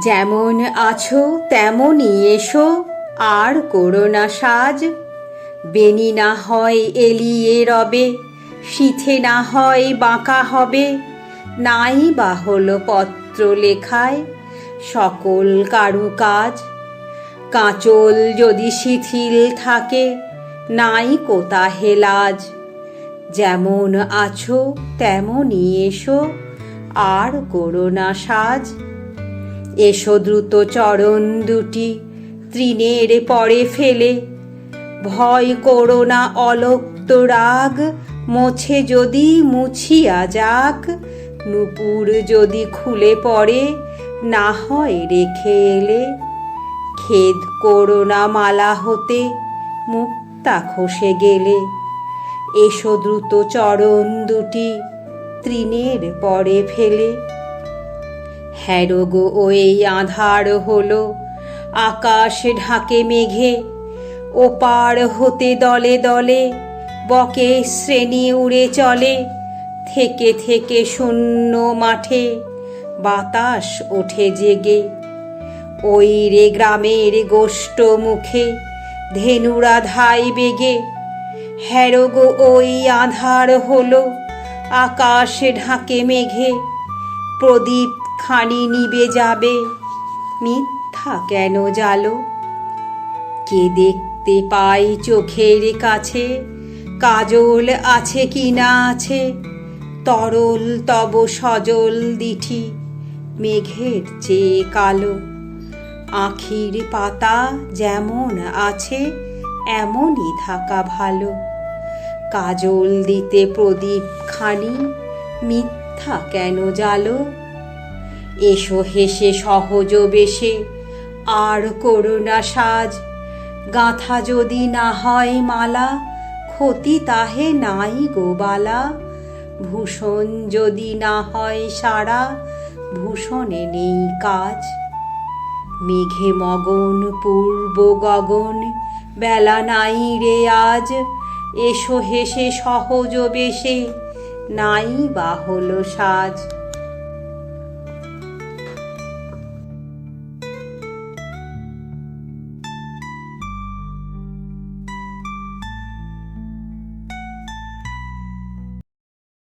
যেমন আছো তেমনই এসো, আর করোনা সাজ। বেনি না হয় এলিয়ে রবে শীথে না হয় বাঁকা হবে। নাই বা হলো পত্র লেখায় সকল কারুকাজ কাঁচল যদি শিথিল থাকে, নাই কোতা হেলাজ যেমন আছো তেমনই এসো, আর করোনা সাজ। এসো দ্রুত চরণ দুটি, তৃণের পরে ফেলে। ভয় করো না অলক্ত রাগ, মোছে যদি মুছিয়া যাক। নুপুর যদি খুলে পড়ে, না হয় রেখে এলে। খেদ করো না মালা হতে, মুক্তা খসে গেলে। এসো দ্রুত চরণ দুটি, তৃণের পরে ফেলে। হ্যারোগো ওই আধার হলো। আকাশ ঢাকে মেঘে ওপার হতে দলে দলে, বকে শ্রেণি উড়ে চলে, থেকে থেকে শূন্য মাঠে বাতাস ওঠে জেগে। ওই রে গ্রামের গোষ্ঠ মুখে ধেনুরা ধাই বেগে হ্যারোগো ওই আধার হলো। আকাশে ঢাকে মেঘে, প্রদীপ খানি নিবে যাবে। মিথ্যা কেন জালো? কে দেখতে পাই চোখের কাছে? কাজল আছে কি না আছে? তরল তব সজল দিঠি, মেঘের চেয়ে কালো। আখির পাতা যেমন আছে, এমনই থাকা ভালো। কাজল দিতে প্রদীপ খানি মিথ্যা কেন জালো? এসো হেসে সহজ বেশে। আর করোনা সাজ। গাঁথা যদি না হয় মালা, ক্ষতি তাহে নাই গোবালা ভূষণ যদি না হয় সারা, ভূষণে নেই কাজ। মেঘে মগন, পূর্ব গগন, বেলা নাই রে আজ। এসো হেসে সহজ বেশে, নাই বা হলো সাজ।